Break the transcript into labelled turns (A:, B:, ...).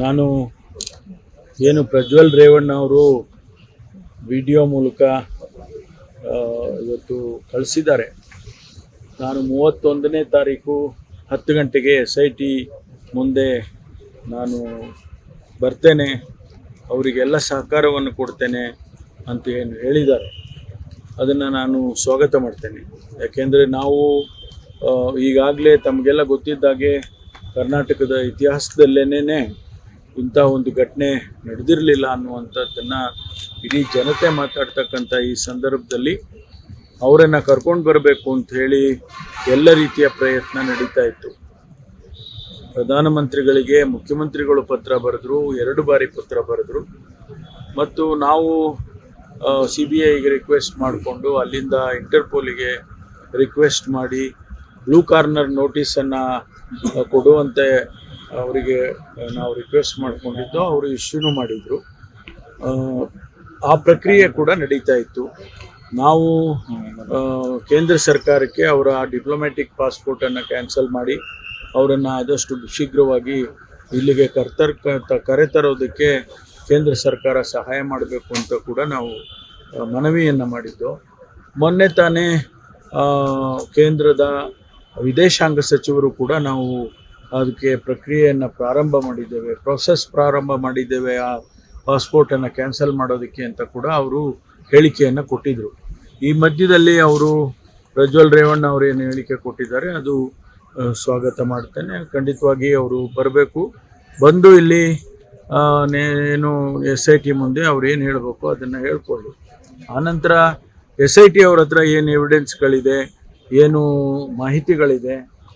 A: ನಾನು ಏನು ಪ್ರಜ್ವಲ್ ರೇವಣ್ಣ ಅವರು ವಿಡಿಯೋ ಮೂಲಕ ಇವತ್ತು ಕಳಿಸಿದ್ದಾರೆ. ನಾನು ಮೂವತ್ತೊಂದನೇ ತಾರೀಕು ಹತ್ತು ಗಂಟೆಗೆ ಎಸ್ ಐ ಟಿ ಮುಂದೆ ನಾನು ಬರ್ತೇನೆ. ಅವರಿಗೆಲ್ಲ ಸಹಕಾರವನ್ನು ಕೊಡ್ತೇನೆ ಅಂತ ಏನು ಹೇಳಿದ್ದಾರೆ. ಅದನ್ನು ನಾನು ಸ್ವಾಗತ ಮಾಡ್ತೇನೆ. ಯಾಕೆಂದರೆ ನಾವು ಈಗಾಗಲೇ ತಮಗೆಲ್ಲ ಗೊತ್ತಿದ್ದಾಗೆ ಕರ್ನಾಟಕದ ಇತಿಹಾಸದಲ್ಲೇನೇ ಇಂಥ ಒಂದು ಘಟನೆ ನಡೆದಿರಲಿಲ್ಲ ಅನ್ನುವಂಥದ್ದನ್ನು ಇಡೀ ಜನತೆ ಮಾತಾಡ್ತಕ್ಕಂಥ ಈ ಸಂದರ್ಭದಲ್ಲಿ ಅವರನ್ನು ಕರ್ಕೊಂಡು ಬರಬೇಕು ಅಂತ ಹೇಳಿ ಎಲ್ಲ ರೀತಿಯ ಪ್ರಯತ್ನ ನಡೀತಾ ಇತ್ತು. ಪ್ರಧಾನಮಂತ್ರಿಗಳಿಗೆ ಮುಖ್ಯಮಂತ್ರಿಗಳು ಪತ್ರ ಬರೆದ್ರು, ಎರಡು ಬಾರಿ ಪತ್ರ ಬರೆದ್ರು. ಮತ್ತು ನಾವು ಸಿ ಬಿ ಐಗೆ ರಿಕ್ವೆಸ್ಟ್ ಮಾಡಿಕೊಂಡು ಅಲ್ಲಿಂದ ಇಂಟರ್ಪೋಲಿಗೆ ರಿಕ್ವೆಸ್ಟ್ ಮಾಡಿ ಬ್ಲೂ ಕಾರ್ನರ್ ನೋಟಿಸನ್ನು ಕೊಡುವಂತೆ ಅವರಿಗೆ ನಾವು ರಿಕ್ವೆಸ್ಟ್ ಮಾಡಿಕೊಂಡಿದ್ದು, ಅವರು ಇಶ್ಯೂನು ಮಾಡಿದರು. ಆ ಪ್ರಕ್ರಿಯೆ ಕೂಡ ನಡೀತಾ ಇತ್ತು. ನಾವು ಕೇಂದ್ರ ಸರ್ಕಾರಕ್ಕೆ ಅವರ ಡಿಪ್ಲೊಮ್ಯಾಟಿಕ್ ಪಾಸ್ಪೋರ್ಟನ್ನು ಕ್ಯಾನ್ಸಲ್ ಮಾಡಿ, ಅವರನ್ನು ಆದಷ್ಟು ಶೀಘ್ರವಾಗಿ ಇಲ್ಲಿಗೆ ಕರ್ತರ್ ಕರೆತರೋದಕ್ಕೆ ಕೇಂದ್ರ ಸರ್ಕಾರ ಸಹಾಯ ಮಾಡಬೇಕು ಅಂತ ಕೂಡ ನಾವು ಮನವಿಯನ್ನು ಮಾಡಿದ್ದು. ಮೊನ್ನೆ ತಾನೇ ಕೇಂದ್ರದ ವಿದೇಶಾಂಗ ಸಚಿವರು ಕೂಡ ನಾವು ಅದಕ್ಕೆ ಪ್ರಕ್ರಿಯೆಯನ್ನು ಪ್ರಾರಂಭ ಮಾಡಿದ್ದೇವೆ ಪ್ರೊಸೆಸ್ ಪ್ರಾರಂಭ ಮಾಡಿದ್ದೇವೆ, ಆ ಪಾಸ್ಪೋರ್ಟನ್ನು ಕ್ಯಾನ್ಸಲ್ ಮಾಡೋದಕ್ಕೆ ಅಂತ ಕೂಡ ಅವರು ಹೇಳಿಕೆಯನ್ನು ಕೊಟ್ಟಿದ್ದರು ಈ ಮಧ್ಯದಲ್ಲಿ ಅವರು ಪ್ರಜ್ವಲ್ ರೇವಣ್ಣ ಅವರು ಏನು ಹೇಳಿಕೆ ಕೊಟ್ಟಿದ್ದಾರೆ, ಅದು ಸ್ವಾಗತ ಮಾಡ್ತೇನೆ. ಖಂಡಿತವಾಗಿ ಅವರು ಬರಬೇಕು. ಬಂದು ಇಲ್ಲಿ ಏನು ಎಸ್ ಐ ಟಿ ಮುಂದೆ ಅವ್ರು ಏನು ಹೇಳಬೇಕು ಅದನ್ನು ಹೇಳ್ಕೊಳ್ಳಿ. ಆನಂತರ ಎಸ್ ಐ ಟಿ ಅವ್ರ ಹತ್ರ ಏನು ಎವಿಡೆನ್ಸ್ಗಳಿದೆ ಏನು ಮಾಹಿತಿಗಳಿದೆ